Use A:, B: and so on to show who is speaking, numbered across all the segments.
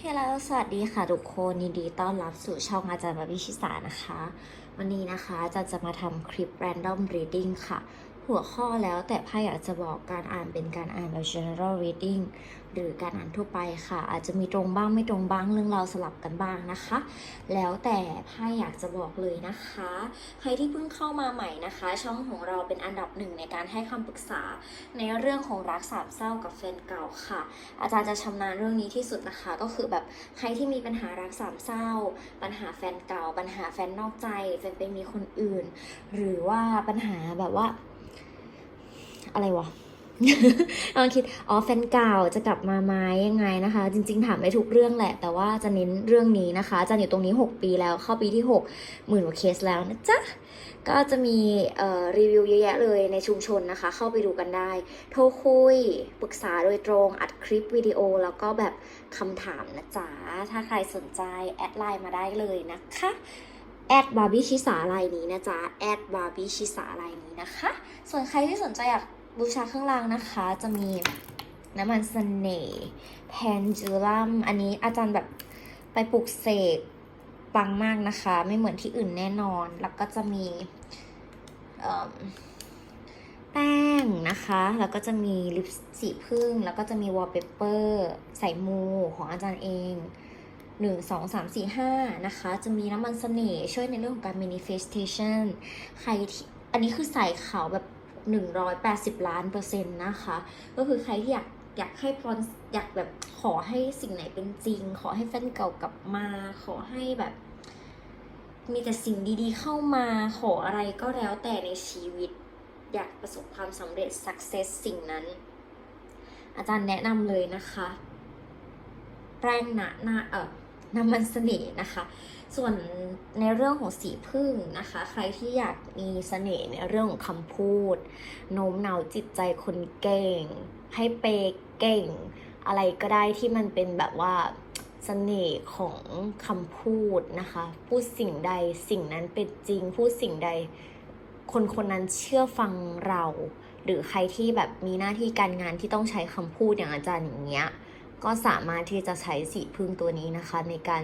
A: เฮ้แล้วสวัสดีค่ะทุกคนยินดีต้อนรับสู่ช่องอาจารย์บาวิชิสานะคะ วันนี้นะคะอาจารย์จะมาทำคลิป random reading ค่ะ หัวข้อแล้วแต่ไพ่อยากจะบอกการอ่านเป็นการอ่านแบบ general reading หรือการอ่านทั่วไปค่ะ อาจจะมีตรงบ้างไม่ตรงบ้างเรื่องเราสลับกันบ้างนะคะ แล้วแต่ไพ่อยากจะบอกเลยนะคะ ใครที่เพิ่งเข้ามาใหม่นะคะ ช่องของเราเป็นอันดับหนึ่งในการให้คำปรึกษา ในเรื่องของรักสามเศร้ากับแฟนเก่าค่ะ อาจารย์จะชำนาญเรื่องนี้ที่สุดนะคะ ก็คือแบบใครที่มีปัญหารักสามเศร้า ปัญหาแฟนเก่า ปัญหาแฟนนอกใจแฟนไปมีคนอื่น หรือว่าปัญหาแบบว่า อะไรวะกำลังคิด อ๋อ แฟนเก่าจะกลับมาไหมยังไงนะคะ จริง ๆ ถามได้ทุกเรื่องแหละ แต่ว่าจะเน้นเรื่องนี้นะคะ จะอยู่ตรงนี้ 6 ปีแล้ว เข้าปีที่ 6 หมื่นกว่าเคสแล้วนะจ๊ะ ก็จะมีรีวิวเยอะแยะเลยในชุมชนนะคะ เข้าไปดูกันได้ โทรคุย ปรึกษาโดยตรง อัดคลิปวิดีโอ แล้วก็แบบคำถามนะจ๊ะ ถ้าใครสนใจ แอดไลน์มาได้เลยนะคะแอดบาร์บี้ชิสาลายนี้นะจ๊ะแอดบาร์บี้ชิสาลายนี้นะคะ ส่วนใครที่สนใจอยาก บูชาเครื่องรางนะคะ จะมีน้ำมันเสน่ห์แพนจูลัม อันนี้อาจารย์แบบไปปลุกเสกปังมากนะคะ ไม่เหมือนที่อื่นแน่นอน แล้วก็จะมีแป้งนะคะ แล้วก็จะมีลิปสีพึ่ง แล้วก็จะมีวอลเปเปอร์ใส่มูของอาจารย์เองหนึ่งสองสามสี่ห้านะคะ จะมีน้ำมันเสน่ห์ช่วยในเรื่องของการ manifestation ใครที่อันนี้คือใส่ขาวแบบ 180 ล้านเปอร์เซ็นต์นะคะ ก็คือใครที่อยากอยากให้พรอยากแบบขอให้สิ่งไหนเป็นจริง ขอให้แฟนเก่ากลับมา ขอให้แบบ มีแต่สิ่งดีๆเข้ามาขออะไรก็แล้วแต่ในชีวิต อยากประสบความสำเร็จ success สิ่งนั้น อาจารย์แนะนำเลยนะคะ แป้งหนาหน้าเออ น้ำมันเสน่ห์นะคะ ส่วนในเรื่องของสีพึ่งนะคะ ใครที่อยากมีเสน่ห์ในเรื่องของคำพูด โน้มน้าวจิตใจคนเก่ง ให้เปเก่ง อะไรก็ได้ที่มันเป็นแบบว่าเสน่ห์ของคำพูดนะคะ พูดสิ่งใดสิ่งนั้นเป็นจริง พูดสิ่งใดคนคนนั้นเชื่อฟังเรา หรือใครที่แบบมีหน้าที่การงานที่ต้องใช้คำพูดอย่างอาจารย์อย่างเงี้ย ก็สามารถที่จะใช้สีพึ่งตัวนี้นะคะ ในการ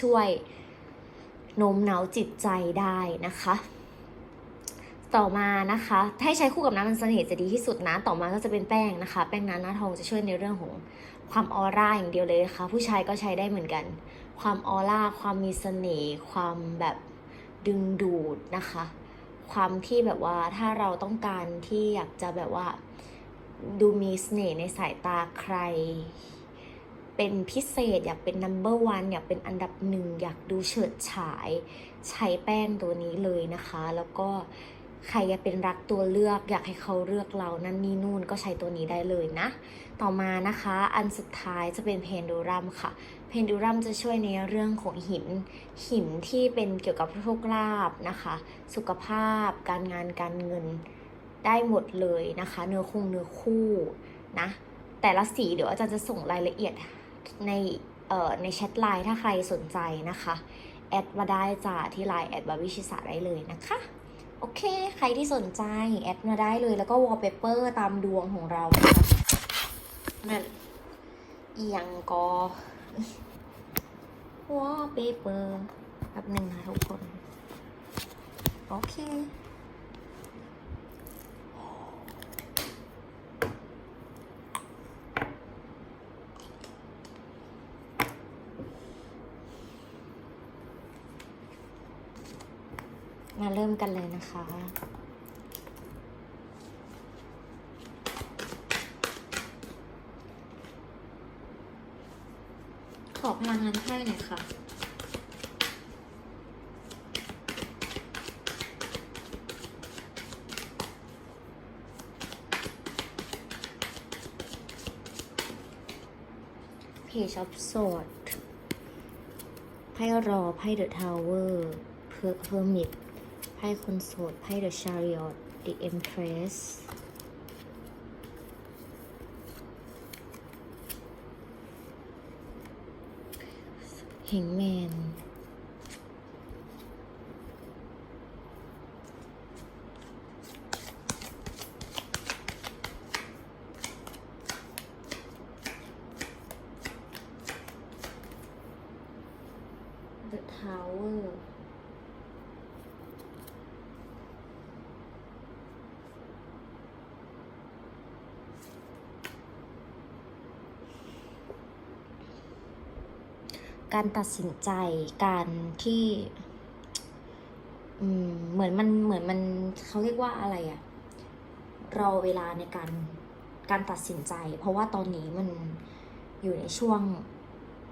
A: ช่วยโน้มน้าวจิตใจได้นะคะ ต่อมานะคะให้ใช้คู่กับน้ำมันเสน่ห์จะดีที่สุดนะ ต่อมาก็จะเป็นแป้งนะคะ แป้งน้ำหน้าทองจะช่วยในเรื่องของความออร่าอย่างเดียวเลยนะคะ ผู้ชายก็ใช้ได้เหมือนกัน ความออร่า ความมีเสน่ห์ ความแบบดึงดูดนะคะ ความที่แบบว่าถ้าเราต้องการที่อยากจะแบบว่าดูมีเสน่ห์ในสายตาใคร เป็นพิเศษอยากเป็น number one อยากเป็นอันดับหนึ่งอยากดูเฉิดฉาย ใช้แป้งตัวนี้เลยนะคะ แล้วก็ใครอยากเป็นรักตัวเลือก อยากให้เขาเลือกเรานั่นนี่นู่นก็ใช้ตัวนี้ได้เลยนะ ต่อมานะคะอันสุดท้ายจะเป็นเพนดูรัมค่ะ เพนดูรัมจะช่วยในเรื่องของหิน หินที่เป็นเกี่ยวกับโชคลาภนะคะ สุขภาพ การงานการเงินได้หมดเลยนะคะ เนื้อคงเนื้อคู่นะแต่ละสีเดี๋ยวอาจารย์จะส่งรายละเอียด ในเอ่อในแชทไลน์ถ้าใครสนใจนะคะ แอดมาได้จ้าที่ไลน์แอดบาวิชิสาได้เลยนะคะ โอเค ใครที่สนใจ แอดมาได้เลยแล้วก็วอลเปเปอร์ตามดวงของเรานะคะนั่นเอียงกอวอลเปเปอร์แป๊บหนึ่งนะทุกคน โอเค มาเริ่มกันเลยนะคะ ขอพลังงานไพ่หน่อยค่ะเพจออฟโซดไพ่รอไพ่เดอะทาวเวอร์เพอร์มิดไไพ่คนโสดไพ่ The Chariot The Empress เฮงแมนเดอะทาวเวอร์ การตัดสินใจการที่เหมือนมันเหมือนมันเขาเรียกว่าอะไรอะรอเวลาในการการตัดสินใจ เพราะว่าตอนนี้มันอยู่ในช่วง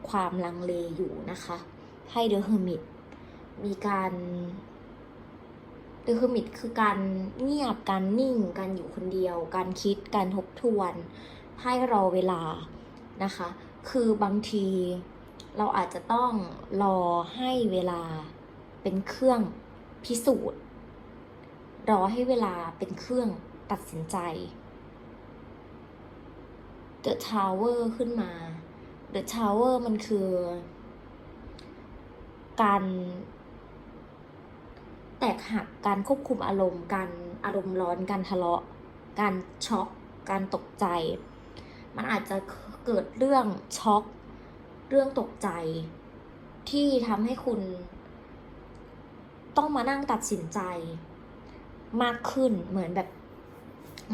A: ความลังเลอยู่นะคะไพ่เดอะเฮอร์มิตมีการเดอะเฮอร์มิตคือการเงียบการนิ่ง การอยู่คนเดียว การคิดการทบทวนไพ่รอเวลานะคะ คือบางที เราอาจจะต้องรอให้เวลาเป็นเครื่องพิสูจน์ รอให้เวลาเป็นเครื่องตัดสินใจ The Tower ขึ้นมา The Tower มันคือ การแตกหักการควบคุมอารมณ์การอารมณ์ร้อนการทะเลาะ การช็อก การตกใจ มันอาจจะเกิดเรื่องช็อก เรื่องตกใจ ที่ทำให้คุณ ต้องมานั่งตัดสินใจ มากขึ้นเหมือนแบบ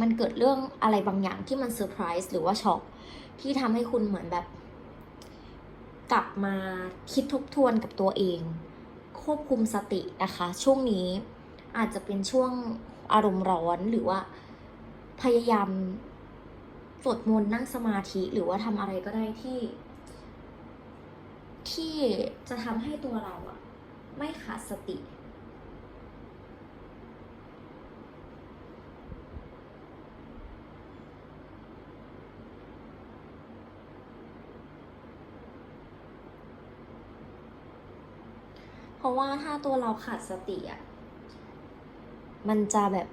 A: มันเกิดเรื่องอะไรบางอย่างที่มันเซอร์ไพรส์หรือว่าช็อกที่ทำให้คุณเหมือนแบบ กลับมาคิดทบทวนกับตัวเอง ควบคุมสตินะคะ ช่วงนี้อาจจะเป็นช่วงอารมณ์ร้อนหรือว่าพยายามสวดมนต์นั่งสมาธิหรือว่าทำอะไรก็ได้ที่ ที่จะทำให้ตัวเราอะไม่ขาดสติ เพราะว่าถ้าตัวเราขาดสติอะมันจะแบบ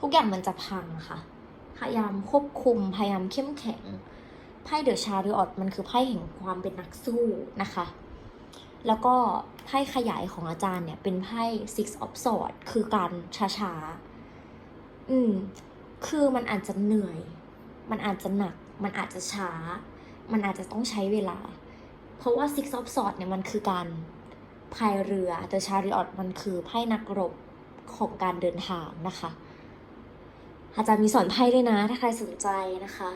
A: ทุกอย่างมันจะพังค่ะ พยายามควบคุม พยายามเข้มแข็ง ไพ่เดอะชาริออตมันคือไพ่แห่งความเป็นนักสู้นะคะ แล้วก็ไพ่ขยายของอาจารย์เนี่ยเป็นไพ่ six of swords คือการช้าๆ อืม คือมันอาจจะเหนื่อย มันอาจจะหนัก มันอาจจะช้า มันอาจจะต้องใช้เวลา เพราะว่า six of swords เนี่ยมันคือการพายเรือ the chariot มันคือไพ่นักรบของการเดินทางนะคะอาจารย์มีสอนไพ่ด้วยนะ ถ้าใครสนใจนะคะ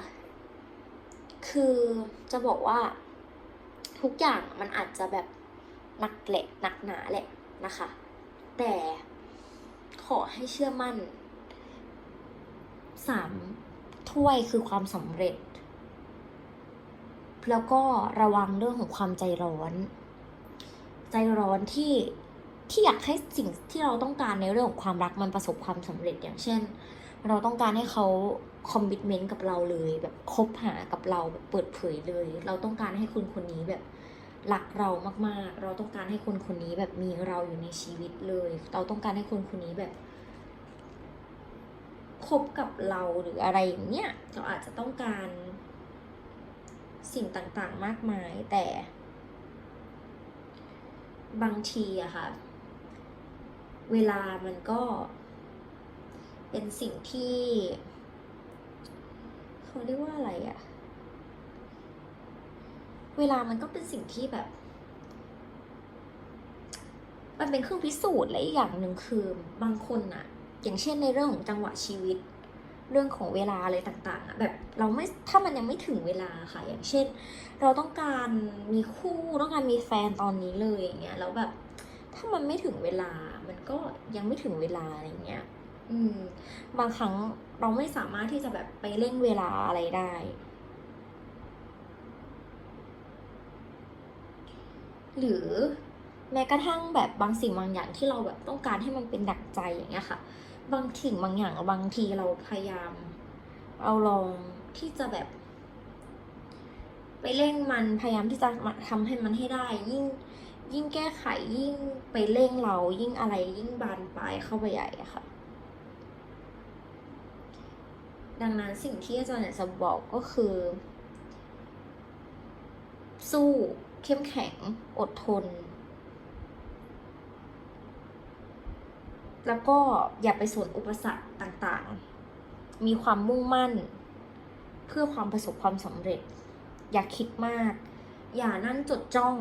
A: คือจะบอกว่าทุกอย่างมันอาจจะแบบหนักแหละหนักหนาแหละนะคะ แต่ขอให้เชื่อมั่นสามถ้วยคือความสำเร็จ แล้วก็ระวังเรื่องของความใจร้อน ใจร้อนที่ที่อยากให้สิ่งที่เราต้องการในเรื่องของความรักมันประสบความสำเร็จอย่างเช่น เราต้องการให้เขา คอมมิชเมนต์กับเราเลยแบบคบหากับเราแบบเปิดเผยเลย เราต้องการให้คนคนนี้แบบรักเรามากๆ เราต้องการให้คนคนนี้แบบมีเราอยู่ในชีวิตเลย เราต้องการให้คนคนนี้แบบคบกับเราหรืออะไรอย่างเงี้ยเราอาจจะต้องการสิ่งต่างๆมากมายแต่ บางทีอะค่ะ เวลามันก็เป็นสิ่งที่ เขาเรียกว่าอะไรอะเวลามันก็เป็นสิ่งที่แบบ มันเป็นเครื่องพิสูจน์และอีกอย่างหนึ่งคือบางคนอะอย่างเช่นในเรื่องของจังหวะชีวิต เรื่องของเวลาอะไรต่างๆอะแบบเราไม่ถ้ามันยังไม่ถึงเวลาค่ะ อย่างเช่น เราต้องการมีคู่ต้องการมีแฟนตอนนี้เลยอย่างเงี้ยแล้วแบบถ้ามันไม่ถึงเวลามันก็ยังไม่ถึงเวลาอะไรเงี้ย อืม บางครั้งเราไม่สามารถที่จะแบบไปเร่งเวลาอะไรได้ หรือแม้กระทั่งแบบบางสิ่งบางอย่างที่เราแบบต้องการให้มันเป็นดั่งใจอย่างเงี้ยค่ะ บางสิ่งบางอย่างบางทีเราพยายาม เราลองที่จะแบบ ไปเร่งมันพยายามที่จะมาทำให้มันให้ได้ ยิ่งยิ่งแก้ไขยิ่งไปเร่งเรายิ่งอะไรยิ่งบานปลายเข้าไปใหญ่อะค่ะ ดังนั้นสิ่งที่อาจารย์อยากจะบอกก็คือ สู้เข้มแข็งอดทน แล้วก็อย่าไปสวนอุปสรรคต่างๆ มีความมุ่งมั่น เพื่อความประสบความสำเร็จ อย่าคิดมาก อย่านั่งจดจ้อง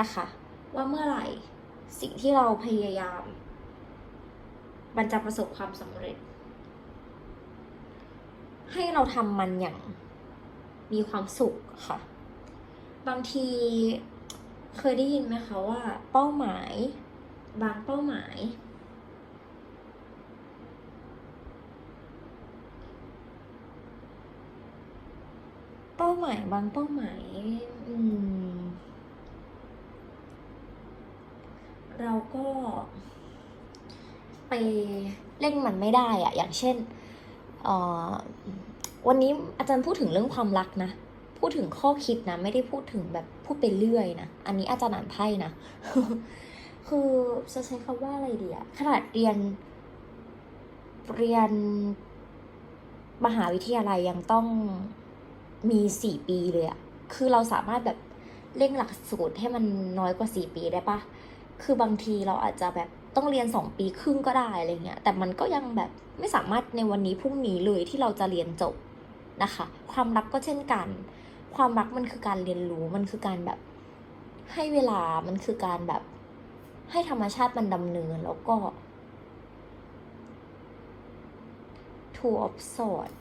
A: นะคะ ว่าเมื่อไหร่สิ่งที่เราพยายาม มันจะประสบความสำเร็จ ให้เราทำมันอย่างมีความสุขค่ะ บางทีเคยได้ยินไหมคะว่า เป้าหมาย บางเป้าหมาย เป้าหมายบางเป้าหมายอืมเราก็ไปเร่งมันไม่ได้อะอย่างเช่นเอ่อ วันนี้อาจารย์พูดถึงเรื่องความรักนะ พูดถึงข้อคิดนะ ไม่ได้พูดถึงแบบพูดไปเรื่อยนะ อันนี้อาจารย์อ่านไพ่นะ คือจะใช้คำว่าอะไรดีอะขนาดเรียน เรียนมหาวิทยาลัยยังต้องมีสี่ปีเลยอะคือเราสามารถแบบเร่งหลักสูตรให้มันน้อยกว่าสี่ปีได้ปะคือบางทีเราอาจจะแบบต้องเรียนสองปีครึ่งก็ได้อะไรเงี้ย แต่มันก็ยังแบบไม่สามารถในวันนี้พรุ่งนี้เลยที่เราจะเรียนจบ นะคะ ความรักก็เช่นกัน ความรักมันคือการเรียนรู้มันคือการแบบ ให้เวลามันคือการแบบ ให้ธรรมชาติมันดำเนินแล้วก็ two of swords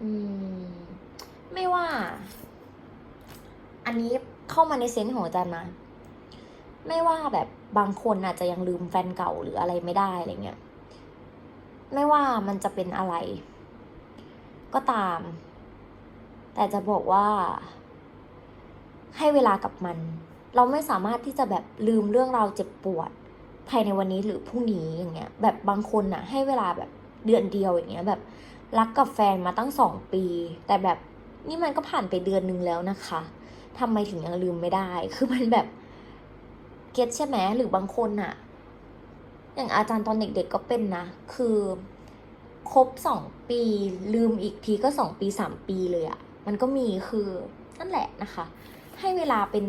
A: อืมไม่ว่า อันนี้เข้ามาในเซนส์ของอาจารย์นะ ไม่ว่าแบบ บางคนอาจจะยังลืมแฟนเก่าหรืออะไรไม่ได้อะไรเงี้ยไม่ว่ามันจะเป็นอะไร ก็ตาม แต่จะบอกว่า ให้เวลากับมัน เราไม่สามารถที่จะแบบลืมเรื่องราวเจ็บปวด ภายในวันนี้หรือพรุ่งนี้อย่างเงี้ย แบบบางคนน่ะให้เวลาแบบเดือนเดียวอย่างเงี้ย แบบรักกับแฟนมาตั้งสองปี แต่แบบนี่มันก็ผ่านไปเดือนนึงแล้วนะคะทำไมถึงยังลืมไม่ได้ คือมันแบบ เก็ตใช่ไหมหรือบางคนน่ะอย่างอาจารย์ตอนเด็กๆก็เป็นนะ คือครบสองปีลืมอีกทีก็สองปีสามปีเลยอะมันก็มีคือนั่นแหละนะคะ ให้เวลาเป็น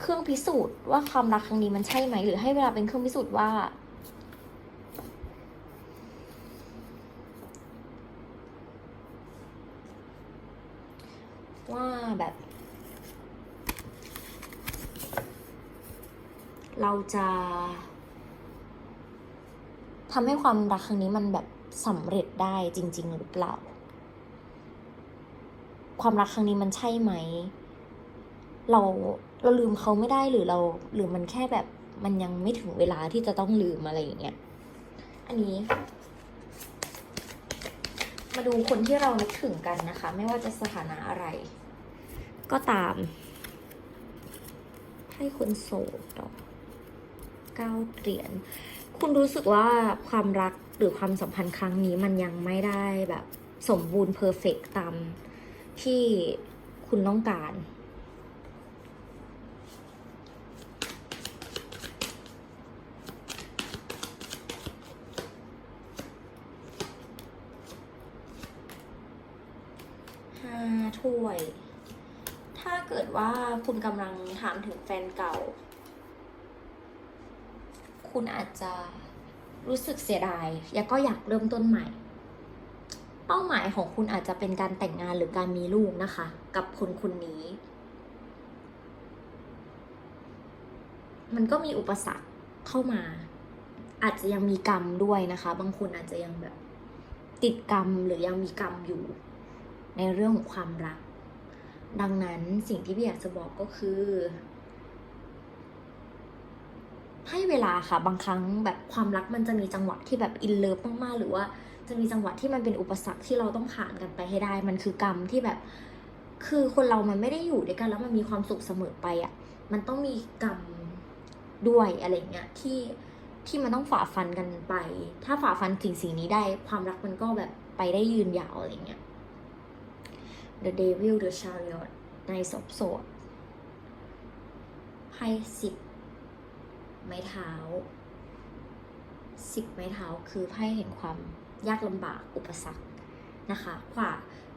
A: เครื่องพิสูจน์ว่าความรักครั้งนี้มันใช่ไหม หรือให้เวลาเป็นเครื่องพิสูจน์ว่า ว่าแบบ เราจะทำให้ความรักครั้งนี้มันแบบสำเร็จได้จริง ๆ หรือเปล่า ความรักครั้งนี้มันใช่ไหม เราเราลืมเขาไม่ได้หรือเราหรือมันแค่แบบมันยังไม่ถึงเวลาที่จะต้องลืมอะไรอย่างเงี้ย อันนี้ มาดูคนที่เรานึกถึงกันนะคะ ไม่ว่าจะสถานะอะไร ก็ตาม ให้คนโสดดอก เก้าเหรียญคุณรู้สึกว่าความรักหรือความสัมพันธ์ครั้งนี้มันยังไม่ได้แบบสมบูรณ์เพอร์เฟกตามที่คุณต้องการ ห้าถ้วย ถ้าเกิดว่าคุณกำลังถามถึงแฟนเก่า คุณอาจจะรู้สึกเสียดายแล้วก็อยากเริ่มต้นใหม่ เป้าหมายของคุณอาจจะเป็นการแต่งงานหรือการมีลูกนะคะ กับคนคนนี้ มันก็มีอุปสรรคเข้ามา อาจจะยังมีกรรมด้วยนะคะ บางคนอาจจะยังแบบติดกรรมหรือยังมีกรรมอยู่ในเรื่องของความรัก ดังนั้นสิ่งที่พี่อยากจะบอกก็คือ ให้เวลาค่ะ บางครั้งแบบความรักมันจะมีจังหวะที่แบบอินเลิฟมากๆ หรือว่าจะมีจังหวะที่มันเป็นอุปสรรคที่เราต้องผ่านกันไปให้ได้ มันคือกรรมที่แบบ คือคนเรามันไม่ได้อยู่ด้วยกัน แล้วมันมีความสุขเสมอไปอะ่ะ มันต้องมีกรรมด้วยอะไรเงี้ยที่ที่มันต้องฝ่าฟันกันไป ถ้าฝ่าฟันสิ่งสิ่งนี้ได้ ความรักมันก็แบบไปได้ยืนยาวอะไรเงี้ย The Devil The Chariot ในศพโสดไพ่สิบ ไม้เท้าสิบไม้เท้าคือไพ่แห่งความยากลำบากอุปสรรคนะคะกว่า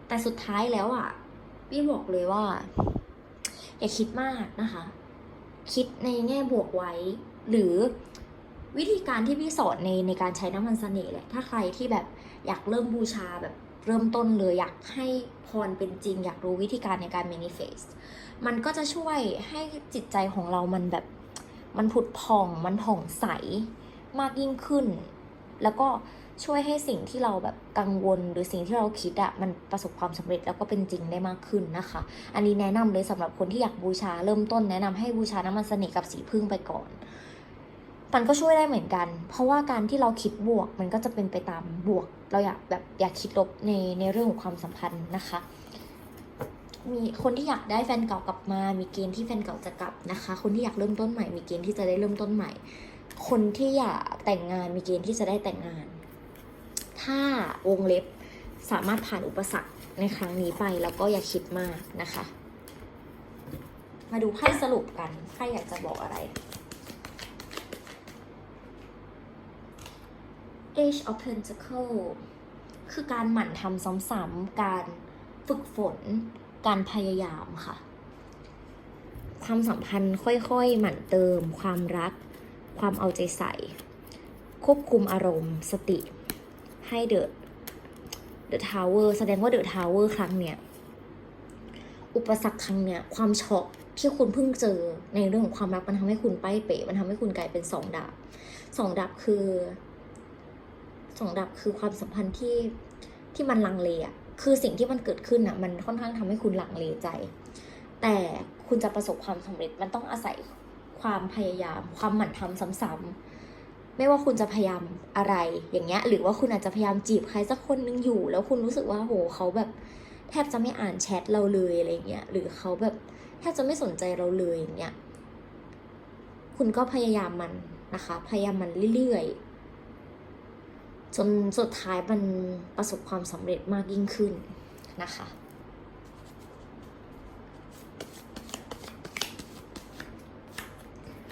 A: แต่สุดท้ายแล้วอะพี่บอกเลยว่า อย่าคิดมากนะคะ คิดในแง่บวกไว้ หรือวิธีการที่พี่สอนในในการใช้น้ำมันเสน่ห์แหละ ถ้าใครที่แบบอยากเริ่มบูชาแบบเริ่มต้นเลยอยากให้พรเป็นจริง อยากรู้วิธีการในการ manifest มันก็จะช่วยให้จิตใจของเรามันแบบ มันผุดผ่องมันผ่องใสมากยิ่งขึ้น แล้วก็ช่วยให้สิ่งที่เราแบบกังวลหรือสิ่งที่เราคิดอะมันประสบความสำเร็จแล้วก็เป็นจริงได้มากขึ้นนะคะ อันนี้แนะนำเลยสำหรับคนที่อยากบูชาเริ่มต้นแนะนำให้บูชาน้ำมันเสน่ห์กับสีพึ่งไปก่อน มันก็ช่วยได้เหมือนกัน เพราะว่าการที่เราคิดบวกมันก็จะเป็นไปตามบวก เราอยากแบบอยากคิดลบในในเรื่องของความสัมพันธ์นะคะ มีคนที่อยากได้แฟนเก่ากลับมา มีเกณฑ์ที่แฟนเก่าจะกลับนะคะ คนที่อยากเริ่มต้นใหม่ มีเกณฑ์ที่จะได้เริ่มต้นใหม่ คนที่อยากแต่งงานมีเกณฑ์ที่จะได้แต่งงาน ถ้าวงเล็บสามารถผ่านอุปสรรคในครั้งนี้ไปแล้วก็อย่าคิดมากนะคะ มาดูไพ่สรุปกันไพ่อยากจะบอกอะไร Age of Pentacle คือการหมั่นทำซ้ำๆการฝึกฝน การพยายามค่ะ ความสัมพันธ์ค่อยๆ หมั่นเติม ความรัก ความเอาใจใส่ ควบคุมอารมณ์ สติ ให้เดอะเดอะทาวเวอร์แสดงว่าเดอะทาวเวอร์ครั้งเนี้ยอุปสรรคครั้งเนี้ยความช็อกที่คุณเพิ่งเจอในเรื่องของความรักมันทำให้คุณป้ายเป๋มันทำให้คุณกลายเป็นสองดาบสองดาบคือสองดับคือความสัมพันธ์ที่ที่มันลังเลอะ คือสิ่งที่มันเกิดขึ้นอะมันค่อนข้างทำให้คุณหลังเลใจ แต่คุณจะประสบความสำเร็จมันต้องอาศัยความพยายาม ความหมั่นทำซ้ำๆไม่ว่าคุณจะพยายามอะไรอย่างเงี้ย หรือว่าคุณอาจจะพยายามจีบใครสักคนนึงอยู่ แล้วคุณรู้สึกว่าโหเขาแบบ แทบจะไม่อ่านแชทเราเลยอะไรเงี้ยหรือเขาแบบแทบจะไม่สนใจเราเลยอย่างเงี้ยคุณก็พยายามมันนะคะ พยายามมันเรื่อยๆ จนสุดท้ายมันประสบความสำเร็จมากยิ่งขึ้นนะคะ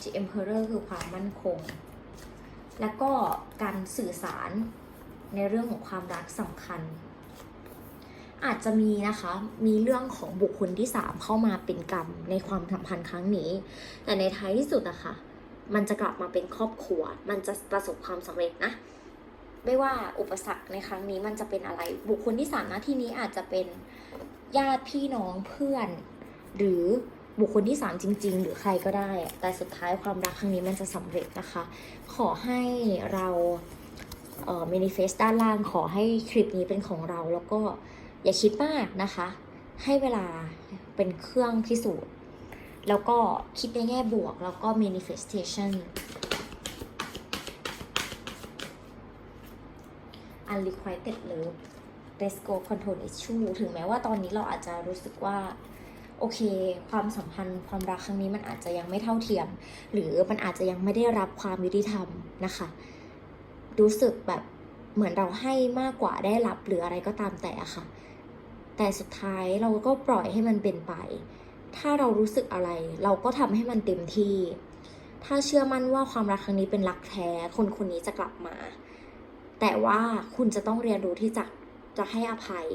A: The Emperor คือความมั่นคง แล้วก็การสื่อสารในเรื่องของความรักสำคัญ อาจจะมีนะคะ มีเรื่องของบุคคลที่สามเข้ามาเป็นกรรมในความสัมพันธ์ครั้งนี้ แต่ในท้ายที่สุดอะคะ่ะมันจะกลับมาเป็นครอบครัว มันจะประสบความสำเร็จนะ ไม่ว่าอุปสรรคในครั้งนี้มันจะเป็นอะไร บุคคลที่สามนะที่นี้อาจจะเป็นญาติพี่น้องเพื่อน หรือบุคคลที่สามจริง ๆ หรือใครก็ได้ แต่สุดท้ายความรักครั้งนี้มันจะสำเร็จนะคะ ขอให้เราเอ่อ manifest ด้านล่างขอให้คลิปนี้เป็นของเราแล้วก็อย่าคิดมากนะคะ ให้เวลาเป็นเครื่องพิสูจน์ แล้วก็คิดในแง่บวกแล้วก็ manifestation unrequited love let's go control issue ถึงแม้ว่าตอนนี้เราอาจจะรู้สึกว่า โอเค ความสัมพันธ์ความรักครั้งนี้มันอาจจะยังไม่เท่าเทียม หรือมันอาจจะยังไม่ได้รับความยุติธรรมนะคะ รู้สึกแบบเหมือนเราให้มากกว่าได้รับหรืออะไรก็ตามแต่อะค่ะ แต่สุดท้ายเราก็ปล่อยให้มันเป็นไป ถ้าเรารู้สึกอะไร เราก็ทำให้มันเต็มที่ ถ้าเชื่อมั่นว่าความรักครั้งนี้เป็นรักแท้ คนคนนี้จะกลับมา แต่ว่าคุณจะต้องเรียนรู้ที่จะจะให้อภัย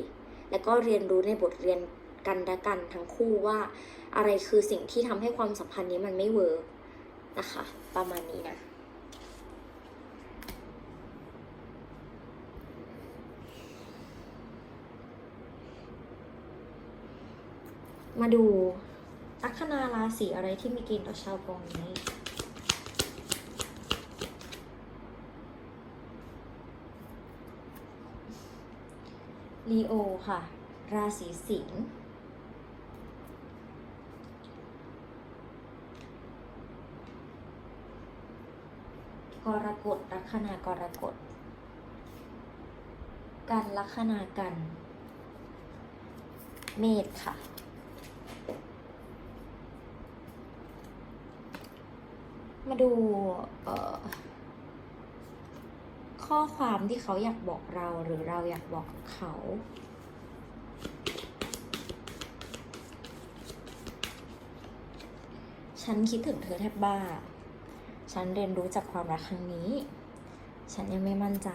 A: และก็เรียนรู้ในบทเรียนกันและกันทั้งคู่ว่า อะไรคือสิ่งที่ทำให้ความสัมพันธ์นี้มันไม่เวิร์กนะคะ ประมาณนี้นะมาดูลัคนาราศีอะไรที่มีเกณฑ์ต่อชาวกองนี้ ลีโอค่ะ ราศีสิงห์กรกฎลัคนากรกฎกันลัคนากัน เมษค่ะ มาดูเอ่อ ข้อความที่เขาอยากบอกเราหรือเราอยากบอกเขาฉันคิดถึงเธอแทบบ้า ฉันเรียนรู้จากความรักครั้งนี้ ฉันยังไม่มั่นใจ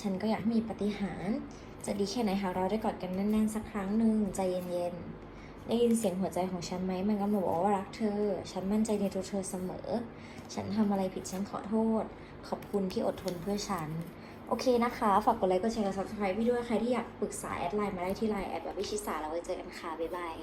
A: ฉันก็อยากให้มีปฏิหาร จะดีแค่ไหนหากเราได้กอดกันแน่นๆสักครั้งหนึ่งใจเย็นๆ ได้ยินเสียงหัวใจของฉันไหม มันกำลังบอกว่ารักเธอ ฉันมั่นใจในตัวเธอเสมอ ฉันทำอะไรผิดฉันขอโทษ ขอบคุณที่อดทนเพื่อฉัน โอเคนะคะ ฝากกดไลค์กดแชร์กด subscribe พี่ด้วยใครที่อยากปรึกษาแอดไลน์มาได้ที่ไลน์แอดแบบวิชิสาเราไว้เจอกันค่ะ บ๊ายบาย